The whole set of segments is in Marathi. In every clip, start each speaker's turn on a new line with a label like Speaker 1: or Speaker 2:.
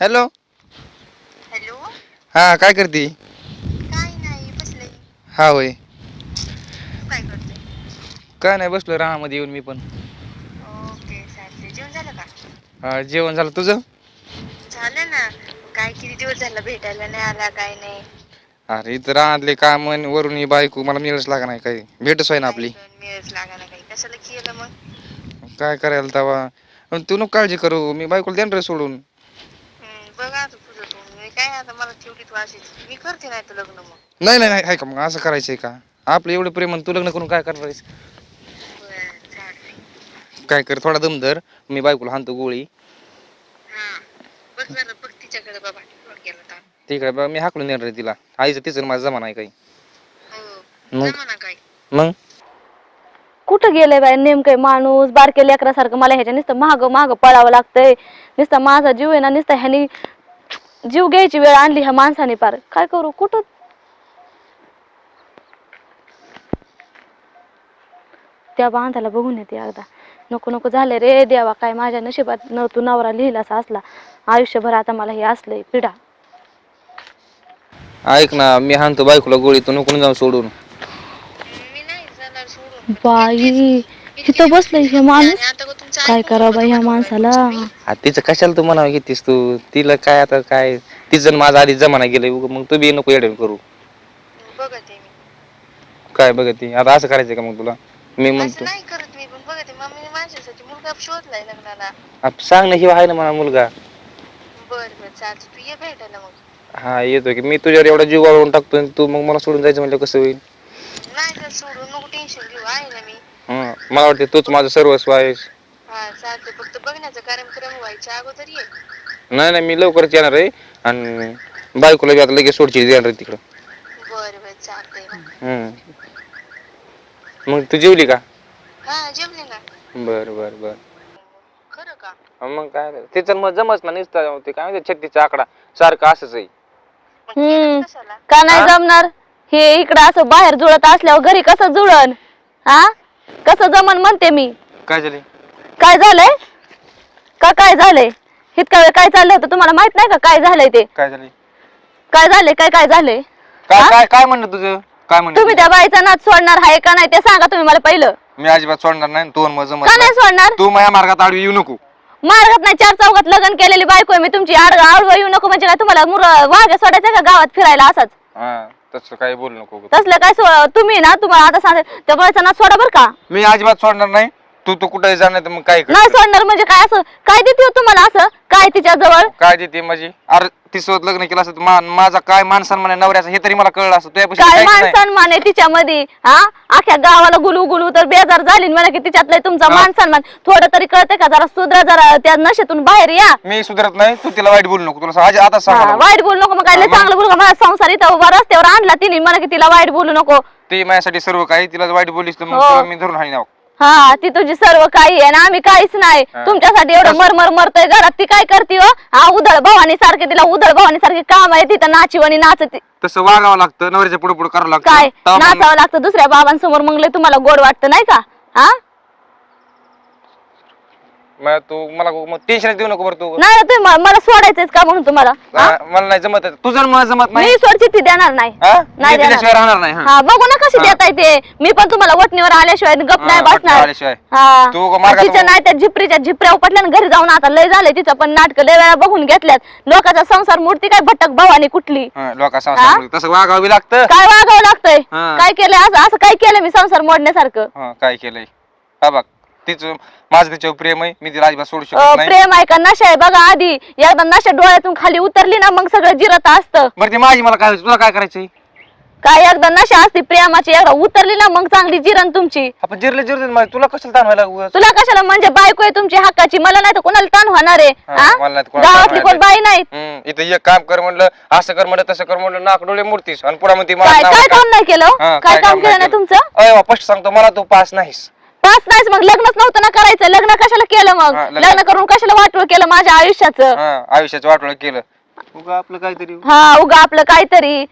Speaker 1: हॅलो.
Speaker 2: हॅलो.
Speaker 1: हा काय करते?
Speaker 2: काय नाही बसले.
Speaker 1: हा होय.
Speaker 2: तू काय करते?
Speaker 1: काय नाही बसलो राहामध्ये येऊन मी पण.
Speaker 2: ओके चालते जेवण झालं का?
Speaker 1: हा, जेवण झालं. तुझं?
Speaker 2: झालं ना. काय किती दिवस झाला भेटायला नाही आला काय नाही.
Speaker 1: अरे इथं राहतले काम आणि वरून ही बायको मला मिळच लागा नाही काही. भेटच आहे ना आपली.
Speaker 2: काय पण मिळच लागा ना काही. कशाला केलं मग?
Speaker 1: काय करायला तवा? तू नको काळजी करू. मी बायकोला देणार सोडून
Speaker 2: हम्म, बघा आता तुझं तू मी काय आता मला ठेवली तू अशीच मी करते नाही तर लग्न मग.
Speaker 1: नाही नाही नाही आहे का मग? असं करायचंय का? आपलं एवढं प्रेम आणि तू लग्न करून काय करणार?
Speaker 2: बरं
Speaker 1: काय कर थोडा दम धर. मी बायकोला हाणतो गोळी.
Speaker 2: हा. बघ जरा बघ तिच्याकडे बाबा. तर
Speaker 1: तिकडे बा मी हाकलून देणार आहे तिला. आईचं तिचं आणि माझा जमा नाही काही.
Speaker 2: हो.
Speaker 1: मग?
Speaker 2: जमा ना काय?
Speaker 1: मग?
Speaker 3: कुठं गेलंय बाय नेमकं माणूस. बारके लेकरासारखं मला ह्याच्या नुसतं माग माग पळावं लागतंय. नुसतं माझा जीव आहे ना नुसतं ह्यानी जीव घ्यायची वेळ आणली ह्या माणसाने पार. काय करू? कुठं? त्या बांधाला बघून येते एकदा. नको नको झाले रे देवा काय माझ्या नशिबात न तू नवरा लिहिलास असला. आयुष्यभर आता मला हे असलंय पिढा.
Speaker 1: ऐक ना मी हाणतो बायकोला गोळी तू नको जाऊन सोडून.
Speaker 3: बाई इथं बसलंय हे माणूस. काय करावं बाई ह्या माणसाला?
Speaker 1: आ, तिचं कशाला तू म्हणावं घेतीस तू? तिला काय आता काय? तिचं आणि माझं आधी जमाना गेलंय उगा मग तू बी नको येडे करू.
Speaker 2: बघते मी.
Speaker 1: काय बघ ती आता असं करायचंय का मग तुला? मी
Speaker 2: असं
Speaker 1: म्हणतो.
Speaker 2: नाही करत मी पण बघते मग मी माझ्यासाठी मुलगा शोधलाय लग्नाला.
Speaker 1: आप सांग ना ही आहे ना मला मुलगा.
Speaker 2: बर बर चालतं तू ये भेटायला मग.
Speaker 1: हा येतो की. मी तुझ्यावर एवढा जीव वाळवून टाकतो आणि तू मग मला सोडून जायचं म्हणजे कसं होईल?
Speaker 2: नाही तर सोडून नको टेन्शन घेऊ. आहे ना मी.
Speaker 1: हा मला वाटतं तूच माझं सर्वस्व आहेस.
Speaker 2: हा चालतं फक्त बघण्याचा कार्यक्रम व्हायच्या अगोदर ये.
Speaker 1: नाही नाही मी लवकरच येणार आहे. आणि बायकोला बी आता लगेच सोडची येणार आहे तिकडं.
Speaker 2: बर बर चालतंय ना
Speaker 1: हम्म. मग तू जेवली का?
Speaker 2: हा जेवले ना.
Speaker 1: बर बर बर.
Speaker 2: खरं का?
Speaker 1: मग काय. तिचं मग जमच ना नुसतं ते काय म्हणते छत्तीचा आकडा. सारखं असंच आहे.
Speaker 2: मग
Speaker 3: हम्म.
Speaker 2: कशाला?
Speaker 3: का नाही? जमणार? हे इकडं असं बाहेर जुळत असल्यावर घरी कसं जुळन? हा? कसं जमन म्हणते मी.
Speaker 1: काय झाले?
Speaker 3: काय झालंय? का काय झालंय? इतका वेळ काय चाललं होतं तुम्हाला माहीत नाही का काय झालंय ते?
Speaker 1: काय झाले
Speaker 3: काय झालंय? काय काय झालंय?
Speaker 1: काय
Speaker 3: हा?
Speaker 1: काय काय म्हणणं तुझं? काय म्हणणं
Speaker 3: तुम्ही त्या बाईचा नाच सोडणार आहे का नाही ते सांगा तुम्ही मला पहिलं.
Speaker 1: तुझं? मी अजिबात सोडणार नाही
Speaker 3: का नाही. सोडणार?
Speaker 1: तू माझ्या मार्गात आडवी येऊ नको.
Speaker 3: मार्गात नाही चार चौकात लग्न केलेली बायको आहे मी तुमची. आड आडवं येऊ नको म्हणजे काय तुम्हाला मुर वाघ सोडायचं का गावात फिरायला असाच?
Speaker 1: हा तसं काही बोलू नको
Speaker 3: तसलं काय सो- तुम्ही ना तुम्हाला आता सांगते त्या बाईचा नाच सोडा बरं का.
Speaker 1: मी अजिबात सोडणार नाही. तू तू कुठे जाणार तर मग काय कर
Speaker 3: नाही सोडणार म्हणजे काय असं? काय देते हो तुम्हाला असं? काय तिच्या जवळ?
Speaker 1: काय देते माझी अरे तिसोबत लग्न केलं असतं माझा काय मान सन्मान आहे नवऱ्याचा हे तरी मला कळलं असतं. तुझ्यापाशी
Speaker 3: काय
Speaker 1: काहीच
Speaker 3: मान
Speaker 1: नाही.
Speaker 3: सन्मान आहे तिच्यामध्ये? हा? अख्ख्या गावाला गुलू गुलू तर बेजार झाली म्हणा की तिच्यातलं तुमचा. मान सन्मान थोडं तरी कळतंय का? जरा सुधरा जरा त्या नशेतून बाहेर या.
Speaker 1: मी सुधरत नाही तू तिला वाईट बोलू नको. तुला आज आता सांग
Speaker 3: हा. वाईट बोलू नको मग काय लय. चांगलं बोलू का माझा संसार इथं उभा रस्त्यावर आणला तिने. म्हणा की तिला वाईट बोलू नको.
Speaker 1: ती माझ्यासाठी सर्व काही तिला वाईट बोलीस तर मग
Speaker 3: हो.
Speaker 1: तुला मी धरून हाणी नाव
Speaker 3: हा ती तुझी सर्व काही आहे ना आम्ही काहीच नाही.
Speaker 1: हा.
Speaker 3: तुमच्यासाठी एवढं मरमर मरतोय घरात ती काय करते हो? हा उधळ भवानी सारखे तिला उधळ भवानी सारखे काम आहे तिथं नाचीवणी नाचते.
Speaker 1: तसं वागावं लागतं नवऱ्याच्या पुढे पुढे करावं लागतं.
Speaker 3: काय?
Speaker 1: तेव्हा मग-
Speaker 3: नाचावं लागतं दुसऱ्या बाबांसमोर मग लय तुम्हाला गोड वाटतं नाही का? हा?
Speaker 1: मग तू मला मग टेन्शन देऊ नको बरं तू.
Speaker 3: नाही तुम्ही म- मला सोडायचंच का म्हणून तुम्हाला? हा?
Speaker 1: हा, मला नाही जमत तुझं आणि मला जमत नाही
Speaker 3: मी सोडची ती देणार नाही.
Speaker 1: हा? मी
Speaker 3: देणार.
Speaker 1: राहणार नाही हा.
Speaker 3: हा बघू ना कशी
Speaker 1: हा.
Speaker 3: देताय ते. मी पण तुम्हाला वटणीवर आल्याशिवाय गप
Speaker 1: हा,
Speaker 3: नाही
Speaker 1: वटणीवर
Speaker 3: बसणार
Speaker 1: आल्याशिवाय.
Speaker 3: हा.
Speaker 1: तू
Speaker 3: आणि
Speaker 1: मार्गात
Speaker 3: तिच्या
Speaker 1: बघ.
Speaker 3: नाही त्या झिपरीच्या झिपऱ्या उपटल्या आणि घरी जाऊन आता लय झालंय तिचं पण नाटक लय वेळा बघून घेतल्यात. लोकांचा संसार मूर्ती काय भटक भवानी कुठली?
Speaker 1: हा, लोका संसार तसं वागावं बी लागतं.
Speaker 3: काय वागावं लागतंय?
Speaker 1: हा.
Speaker 3: काय केलंय असं असं काय केलं मी संसार मोडण्यासारखं?
Speaker 1: हा, काय केलंय? हा बघ. तिचं माझं तिच्यावर प्रेम आहे मी तिला अजिबात सोडू
Speaker 3: अं,
Speaker 1: शकत नाही.
Speaker 3: प्रेम आहे का? नशा आहे बघा आधी. एकदा नशा डोळ्यातून खाली उतरली ना मग सगळं जिरत असतं.
Speaker 1: बरं ती माझी मला काय तुला काय करायचंय?
Speaker 3: काय एकदा नशा असते प्रेमाची एकदा उतरली ना मग चांगली जिरण तुमची.
Speaker 1: आपण जिरले जिरले माझी तुला कशाला ताण व्हायला उगाच?
Speaker 3: तुला कशाला? म्हणजे बायको आहे तुमची हक्काची. मला नाही तर कोणाला ताण होणार आहे.
Speaker 1: हा,
Speaker 3: हा?
Speaker 1: मला नाही तर कोणाला ताण
Speaker 3: गावातली कोण
Speaker 1: होणार
Speaker 3: बाई नाही
Speaker 1: हम्म, इथं एक काम कर म्हणलं असं कर म्हणलं तसं कर म्हणलं नाक डोळे मूर्तीस आणि पुढे म्हणते
Speaker 3: काय काय काम नाही केलं? हा, काय काम केलं नाही तुमचं?
Speaker 1: अय स्पष्ट सांगतो मला तू पास नाहीस.
Speaker 3: पाच नाहीच मग लग्नच नव्हतं ना करायचं. लग्न कशाला केलं मग?
Speaker 1: हा, लग्न-
Speaker 3: लग्न करून कशाला वाटवं केलं माझ्या आयुष्याचं?
Speaker 1: हा आयुष्याचं वाटोळ केलं. उगा आपलं काहीतरी.
Speaker 3: हा उगा आपलं काहीतरी.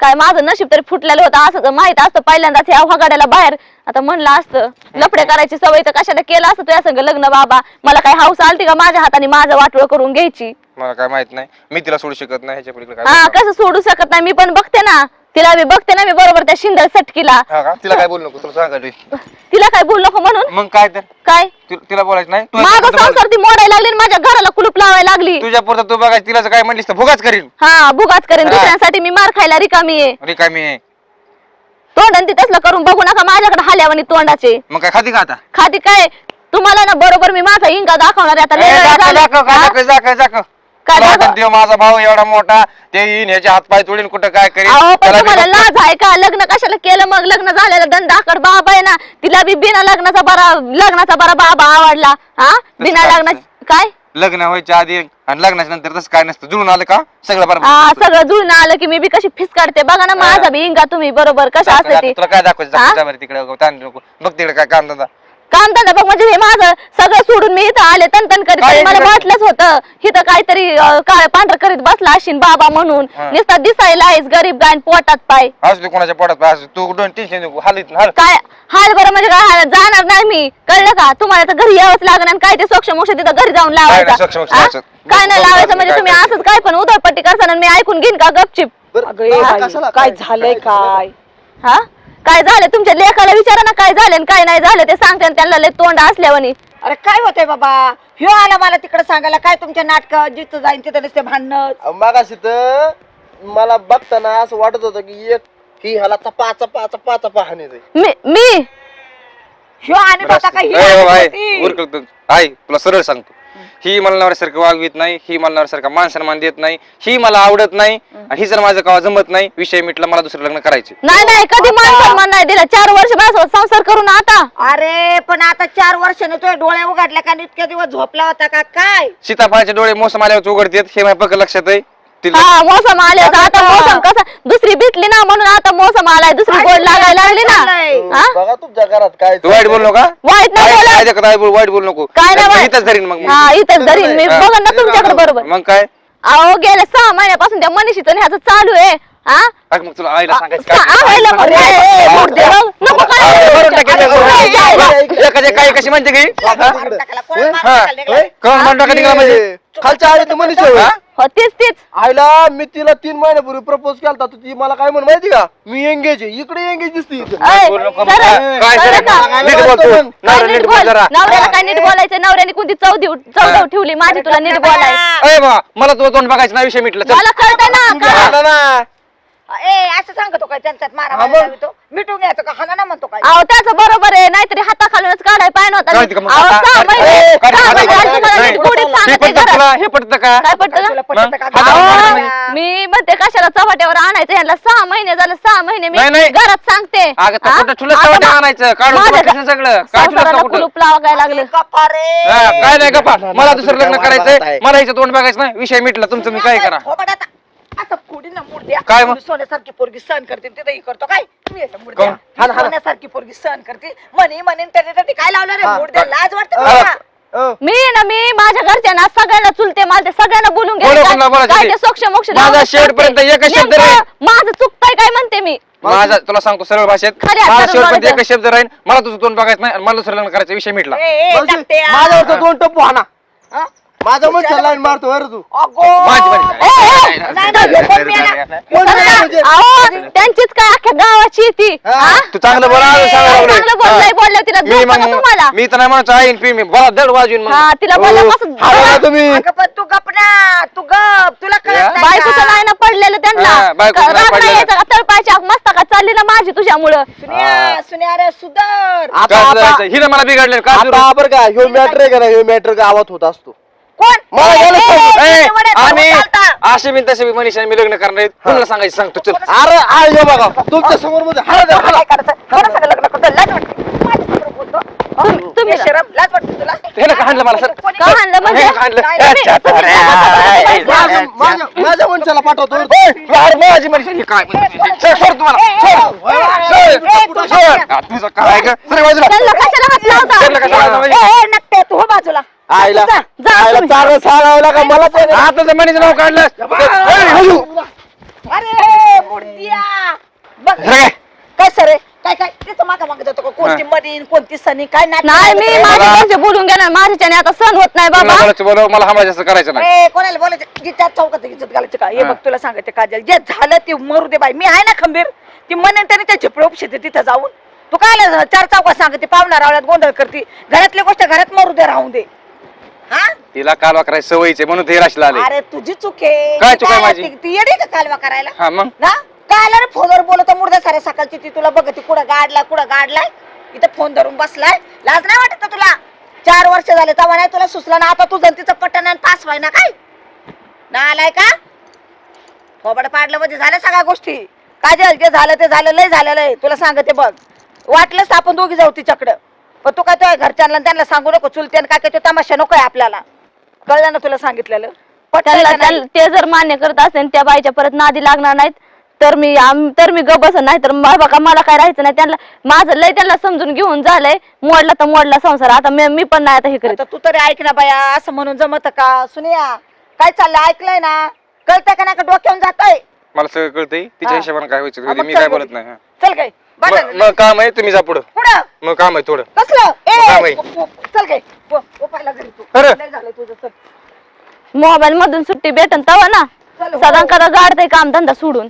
Speaker 3: काय माझं नशीब तरी फुटलेलं होतं. असं जर माहीत असतं पहिल्यांदाच ह्या हगाड्याला बाहेर. आता म्हणलं असतं लफडे करायची सवय तर कशाला केलं असतं तुझ्या संग लग्न बाबा? मला काय हाऊस आलती का माझ्या हाताने माझं वाटोळ करून घ्यायची?
Speaker 1: मला काय माहीत नाही. मी तिला सोडू शकत नाही ह्याच्या पलीकडे
Speaker 3: हा
Speaker 1: काय
Speaker 3: कसं सोडू शकत नाही? मी पण बघते ना. तिला मी बघते ना मी बरोबर त्या शिंदल सटकीला.
Speaker 1: हा का? तिला काय बोलू नको तुला सांगा
Speaker 3: तिला काय बोललो का म्हणून?
Speaker 1: मग काय तर
Speaker 3: काय?
Speaker 1: ति- तिला बोलायचं नाही? तू
Speaker 3: माझा
Speaker 1: पुरतं
Speaker 3: संसार ती मोडायला लागली आणि माझ्या घराला कुलूप लावायला लागली.
Speaker 1: बोल. तुझ्या पुरतं तू बघायचं तिला जर काय म्हणलीस तर भुगाच करील
Speaker 3: हा बुगाच करेन.
Speaker 1: हा.
Speaker 3: दुसऱ्यांसाठी मी मार खायला रिकामी आहे.
Speaker 1: रिकामी आहे.
Speaker 3: तोंड आणि ती तसलं करून बघू नका माझ्याकडे हाल्यावानी तोंडाचे.
Speaker 1: मग काय खाती का आता?
Speaker 3: खाती काय? तुम्हाला ना बरोबर मी माझा इंगा दाखवणार आहे आता लय वेळ झाला. हा?
Speaker 1: दाखव, तुला माझा भाऊ एवढा मोठा ते येईन ह्याचे हातपाय तोडीन कुठं काय करेल
Speaker 3: अहो पण
Speaker 1: त्याला
Speaker 3: तुम्हाला
Speaker 1: बी-
Speaker 3: लाज आहे का? लग्न कशाला केलं मग? लग्न झालेलं दंडाकड बाबा आहे ना. तिला बी बिना लग्नाचा बरा लग्नाचा बरा बाबा आवडला. हा? बिना
Speaker 1: काय
Speaker 3: लग्ना काय?
Speaker 1: लग्न व्हायच्या आधी आणि लग्नाच्या नंतर तसं काय नसतं. जुळून आलं का? सगळं बरोबर
Speaker 3: हा
Speaker 1: असतं.
Speaker 3: सगळं जुळून आलं की मी बी कशी फिस काढते बघा ना माझा बी इंगा तुम्ही बरोबर कशा
Speaker 1: दाखव,
Speaker 3: असते
Speaker 1: दाखव.
Speaker 3: ती.
Speaker 1: तुला काय दाखवायचं?
Speaker 3: हा?
Speaker 1: दाखव, जा बरं तिकडे ताण नको. बघ तिकडे काय काम धंदा
Speaker 3: काम धंदा बघ म्हणजे हे माझं सगळं सोडून मी इथं आले तन तन करीत
Speaker 1: काय
Speaker 3: आणि मला? वाटलंच होतं. इथं काहीतरी अं, काळ पांढर करीत बसला अशीन बाबा म्हणून.
Speaker 1: हा.
Speaker 3: नुसता दिसायला आहेस गरीब गायन पोटात पाय.
Speaker 1: असू कोणाच्या पोटात पाय असू. तू दोन टेन्शन नको हाल
Speaker 3: काय? हाल बरं म्हणजे काय? हाल? जाणार नाही मी. कळलं का? तुम्हाला तर घरी यावंच लागणार आणि काय ते सोक्ष मोक्ष तिथं घरी जाऊन
Speaker 1: नाही,
Speaker 3: लावायचं.
Speaker 1: सोक्ष-मोक्ष
Speaker 3: हा?
Speaker 1: लावायचं.
Speaker 3: काय नाही
Speaker 1: बघ,
Speaker 3: लावायचं
Speaker 1: बघ,
Speaker 3: म्हणजे
Speaker 1: काय
Speaker 3: तुम्ही. असंच काय पण उधळपट्टी करताना आणि मी ऐकून घेईन का गपचिप?
Speaker 4: अगं, ए बाई, काय झालंय? काय?
Speaker 3: हा? काय झालं? तुमच्या लेखाला विचारा ना काय झालं आणि काय नाही झालं ते सांगते आणि त्यांना लय तोंड असल्यावानी.
Speaker 4: अरे काय होतंय बाबा? ह्यो आला मला तिकडे सांगायला. काय तुमच्या नाटक जिथं जाईन तिथं नुसते भांडण?
Speaker 5: मागाशी तर मला बघताना असं वाटत होतं की एक ही ह्याला चपा चपा चपा चपा हाणे
Speaker 3: मी मी?
Speaker 4: ह्यो आणि ही होती.
Speaker 1: उरकल. आई तुला सरळ सांगतो. ही मला नवऱ्यासारखं वागवीत नाही ही मला नवऱ्यासारखा मान सन्मान देत नाही ही मला आवडत नाही आणि ही जर माझं कवा जमत नाही विषय मिटला मला दुसरं लग्न करायचे.
Speaker 3: नाही नाही कधी मान सन्मान नाही दिला. चार वर्ष माझ्यासोबत संसार करून आता.
Speaker 4: अरे पण आता चार वर्षाने तुझे डोळे उघडल्या का आणि इतक्या दिवस झोपला होता का? काय?
Speaker 1: सीताफळाचे डोळे मोसम आल्यावर उघडतात हे माझ्या पक्क लक्षात आहे. तिला
Speaker 3: हा मोसम आले होता. आता मोसम कसा दुसरी भेटली ना म्हणून आता मोसम आलाय. दुसरी गोड लागायला लागली. ना. हा?
Speaker 5: बघा तुमच्या घरात काय
Speaker 1: तू वाईट बोल नका
Speaker 3: वाईट नाही
Speaker 1: आई देखत आहे, वाईट बोल नको.
Speaker 3: काय नाही वाईट.
Speaker 1: इथंच धरीन मग
Speaker 3: हा इथंच धरीन. मी
Speaker 1: हा.
Speaker 3: बघा ना तुमच्याकडे बरोबर.
Speaker 1: मग काय?
Speaker 3: अहो गेल्या सहा महिन्यापासून त्या मनीषीचं आणि ह्याचं चालू आहे. हा
Speaker 1: अग मग तुला आईला सांगायचं
Speaker 3: सा- आवायला
Speaker 1: काय?
Speaker 3: मग- ए, ए, मूड दे. नको
Speaker 1: आ, भरून
Speaker 3: काय
Speaker 1: टाकेल, भरून टाकेल. एखाद्या काही कशी म्हणते की
Speaker 4: मारून टाकला, कोण मारून
Speaker 1: हा.
Speaker 4: टाकला, निघाला.
Speaker 1: कोण म्हणतो का निघाला म्हणजे
Speaker 5: खालच्या आली तर मनीष
Speaker 1: हा?
Speaker 3: हो तेच तेच
Speaker 5: आईला मी तिला तीन महिन्यापूर्वी प्रपोज केला तर ती मला काय म्हण माहिती का मी एंगेज आहे इकडे एंगेज दिसते इथं.
Speaker 3: ऐ,
Speaker 1: बोल नको,
Speaker 3: सरळ,
Speaker 1: काय
Speaker 3: सरळ
Speaker 1: सरळ?
Speaker 3: का?
Speaker 1: नीट बोल तू.
Speaker 3: काय नीट
Speaker 1: नीट बोल
Speaker 3: बोल
Speaker 1: जरा
Speaker 3: नवऱ्याला काय नीट बोलायचं नवऱ्याने कोणती चव देऊ चव देऊ ठेवली माझी तुला नीट बोलाय
Speaker 1: बा मला तुझं तोंड बघायचं नाही विषय मिटला चल.
Speaker 3: मला ना
Speaker 5: ना.
Speaker 4: ए असं सांगतो काय त्यांच्यात मारा
Speaker 5: हा,
Speaker 4: मारा
Speaker 5: मग.
Speaker 4: लावितो. मिटून घ्यायचं का हाना ना म्हणतो काय
Speaker 3: अहो त्याचं बरोबर आहे नाहीतरी हाताखालूनच काढाय पाय नव्हता
Speaker 1: काढते का मग
Speaker 3: अहो,
Speaker 1: आता?
Speaker 3: सहा. महिने-
Speaker 1: ए, काढते,
Speaker 3: सहा
Speaker 1: काढते,
Speaker 3: महिने
Speaker 1: काढते.
Speaker 3: तुला
Speaker 1: नाही.
Speaker 3: नीट गोडीत
Speaker 1: हे
Speaker 3: सांगते
Speaker 1: पटतं
Speaker 3: घरात.
Speaker 1: तुला हे पटतं का
Speaker 3: काय पटतं
Speaker 4: तुला
Speaker 3: का?
Speaker 4: पटतं का?
Speaker 1: हात- हात-
Speaker 3: अहो,
Speaker 1: हात-
Speaker 3: मी म्हणते कशाला चव्हाट्यावर आणायचं ह्याला सहा महिने झालं सहा महिने मी
Speaker 1: नाही, नाही.
Speaker 3: घरात सांगते
Speaker 1: अगं तर
Speaker 3: हा?
Speaker 1: कुठं ठुलं
Speaker 3: आता
Speaker 1: चव्हाट्या
Speaker 3: मा-
Speaker 1: आणायचं काढून
Speaker 3: माझ्या
Speaker 1: तुला कसं सगळं काय ठुलं
Speaker 3: संसाराला
Speaker 1: कुठं
Speaker 3: कुलूप लावायला लागलं
Speaker 4: गप्पा रे.
Speaker 1: हा, काय नाही गप्पा मला दुसरं लग्न करायचंय? मला हिचं तोंड बघायचं नाही विषय मिटला तुमचं मी काय करा
Speaker 4: आता पुढे ना मुर्द्या
Speaker 1: काय मग?
Speaker 4: सोन्यासारखी पोरगी सहन करते तिथे हे करतो काय तुम्ही याच्या. सोन्यासारखी पोरगी सहन करते म्हणे म्हणे त्याच्यासाठी काय लावलं रे
Speaker 5: हा.
Speaker 4: मुर्द्या लाज वाटते तुला?
Speaker 5: अ,
Speaker 3: मी ना मी माझ्या घरच्यांना सगळ्यांना चुलते मला ते सगळ्यांना बोलून
Speaker 1: बोला बोलायचं
Speaker 3: काय
Speaker 1: ते?
Speaker 3: सोक्ष मोक्ष
Speaker 1: माझा
Speaker 3: लावून
Speaker 1: शेवटपर्यंत
Speaker 3: सांगते.
Speaker 1: एकच शब्द
Speaker 3: नेमकं. माझं चुकतंय काय म्हणते मी
Speaker 1: माझा तुला सांगतो सरळ भाषेत
Speaker 3: खऱ्या
Speaker 1: माझा
Speaker 3: अर्थानं
Speaker 1: शेवटपर्यंत
Speaker 3: बोलायचं.
Speaker 1: एकच शब्द राहील मला तुझं तोंड बघायचं नाही आणि मला दुसरं लग्न करायचा विषय मिटला
Speaker 4: ए, ए,
Speaker 5: मावशी,
Speaker 4: टाकत्या.
Speaker 5: माझ्यावर दोन टप्पू हाना
Speaker 4: हा?
Speaker 5: माझा म्हणच्या लाईन मारतो बरं तू.
Speaker 3: त्यांचीच काय अख्ख्या गावाची ती?
Speaker 1: तू चांगलं बोला
Speaker 3: चांगलं बोललंय तिला
Speaker 1: मी
Speaker 3: झोप
Speaker 1: मग
Speaker 3: का तुम्हाला.
Speaker 1: मी तर नाही म्हणतो आईन पी मी बोला दड वाजून मग
Speaker 3: हा तिला
Speaker 5: हो, तुम्ही.
Speaker 4: तू गप ना तू गप तुला
Speaker 1: या?
Speaker 4: कळत नाही
Speaker 3: बायकोचं
Speaker 4: का?
Speaker 3: नाही ना पडलेलं त्यांना.
Speaker 1: पडलेलं.
Speaker 3: यायचा का? चालली ना माझी तुझ्यामुळं.
Speaker 4: सुन्या रे सुधर?
Speaker 1: हिनं मला बिघडले?
Speaker 5: आता बरं का ह्यो मॅटर आहे का नाही? ह्यो मॅटर गावात होत असतो?
Speaker 4: कोण
Speaker 5: मला
Speaker 1: आम्ही
Speaker 4: चालता.
Speaker 1: बी तसे बी मनीषा मी लग्न करणार आहेत. कुणाला सांगायचं सांगतो चल
Speaker 5: अरे आ ह्यो बघा तुमच्यासमोरमध्ये द्या.
Speaker 4: काय? कोणा संग लग्न करतो? लाज वाटते. माझ्यासमोर बोलतो.
Speaker 3: तुम- तुम्ही-
Speaker 4: हे शरम, लाज वाटते तुला?
Speaker 1: हे हाणलं मला सर
Speaker 4: कोणी-
Speaker 3: का हाणलं म्हणजे?
Speaker 1: हे हाणलं.
Speaker 4: नाही,
Speaker 1: ए,
Speaker 4: नाही,
Speaker 1: छाता
Speaker 4: तुम्ही-
Speaker 1: रे.
Speaker 5: माझ्या- माझ्या माझ्या वंशाला पाठवतो
Speaker 1: यार, माझी मनीषा ही काय म्हणते? सोड तुम्हाला.
Speaker 4: नक्की.
Speaker 1: आ, तुझं काय ग? सर बाजूला
Speaker 3: त्यांना कशाला हात लावता
Speaker 1: त्यांना कशाला हात लावायचे?
Speaker 4: ए, ए, नकटे, तू
Speaker 5: आईला
Speaker 3: जा, जा
Speaker 5: आईला
Speaker 3: तुम्ही.
Speaker 5: सांगावं लागा मला
Speaker 1: आता तर मनीचं नाव काढलं.
Speaker 4: अरे बघ
Speaker 1: हे. काय?
Speaker 4: सर काय काय? तिचं मागा मागत होतो का? कोणती मदीन कोणती सनी काय नाटक
Speaker 3: नाही मी
Speaker 4: करत
Speaker 3: माझ्या घरचे बोलून घेणार. माझ्याच्याने आता सण होत नाही बाबा.
Speaker 1: बोलव मला हमाला जास्त करायचं नाही.
Speaker 4: ए, कोणाला बोलायचं? जिच्यात चौकात इज्जत घालायची का? हे
Speaker 1: हा.
Speaker 4: बघ तुला सांगते काजल जे झालं ते मरू दे बाई. मी आहे ना खंबीर. ती म्हणेन तरी त्या झिपडे उपशेते तिथं जाऊन. तू काय चार चौकात सांगते पाहुणा रावळ्यात गोंधळ करते. घरातली गोष्ट घरात मरू दे राहून दे. हा?
Speaker 1: तिला कालवा करायची सवयीचे म्हणून ते राशीला आले.
Speaker 4: अरे तुझी चूक आहे.
Speaker 1: काय
Speaker 4: ती
Speaker 1: चूक आहे माझी?
Speaker 4: ती- ती येडे का कालवा करायला?
Speaker 1: हा मग?
Speaker 4: ना? काय आलं रे फोनवर बोलत मुर्दा साऱ्या सकाळची ती तुला बघते कुठं गाडलाय कुठं गाडलाय इथं फोन धरून बसलाय. लाज नाही वाटत का तुला? चार वर्ष झाले तेव्हा नाही तुला सुचला ना आता तुझं आणि तिचं पटन आणि पास व्हाय ना काय? ना आलाय का? फोबड पाडलं म्हणजे झाल्या सगळ्या गोष्टी. काजल जे झालं ते झालं लय झालेलं आहे. तुला सांगते बघ. वाटलंच तर आपण दोघी जाऊ तिच्याकडं. पण तू काय तुझ्या घरच्यांना त्यांना सांगू नको चुलते काय काय तो तमाशा नको आहे आपल्याला कळलं ना तुला सांगितलेलं पटतंय
Speaker 3: त्यांना
Speaker 4: का नाही?
Speaker 3: त्यां- ते जर मान्य करत असेल त्या बाईच्या परत नादी लागणार नाहीत तर मी आम- तर मी गप बसन नाही तर बघा मला काय राहायचं नाही त्यांना माझं लय त्यांना समजून घेऊन झालंय मोडला तर मोडला संसार आता मी मी पण नाही आता हे करीत
Speaker 4: आता तू तरी ऐक ना बाया असं म्हणून जमत का सुनिया काय चाललंय ऐकलंय ना कळतंय का नाही का डोक्यावरून जातंय
Speaker 1: मला सगळं कळतंय तिच्या
Speaker 4: हा.
Speaker 1: हिशोबाने काय व्हायचं
Speaker 4: हा. मग
Speaker 1: मी
Speaker 4: चल
Speaker 1: काय
Speaker 4: घरी.
Speaker 1: बोलत नाही हा.
Speaker 4: चल काय.
Speaker 1: मग काम आहे तुम्ही जा पुढं
Speaker 4: पुढं
Speaker 1: मग काम आहे थोडं.
Speaker 4: कसलं?
Speaker 1: काम आहे.
Speaker 4: ए चल काय पाहिला घरी तू.
Speaker 1: अरे.
Speaker 4: लय झालंय तुझं चल.
Speaker 3: मोबाईल मधून सुट्टी भेटन तवा ना.
Speaker 4: चल, हो.
Speaker 3: सदा कदा गाडते काम धंदा सोडून.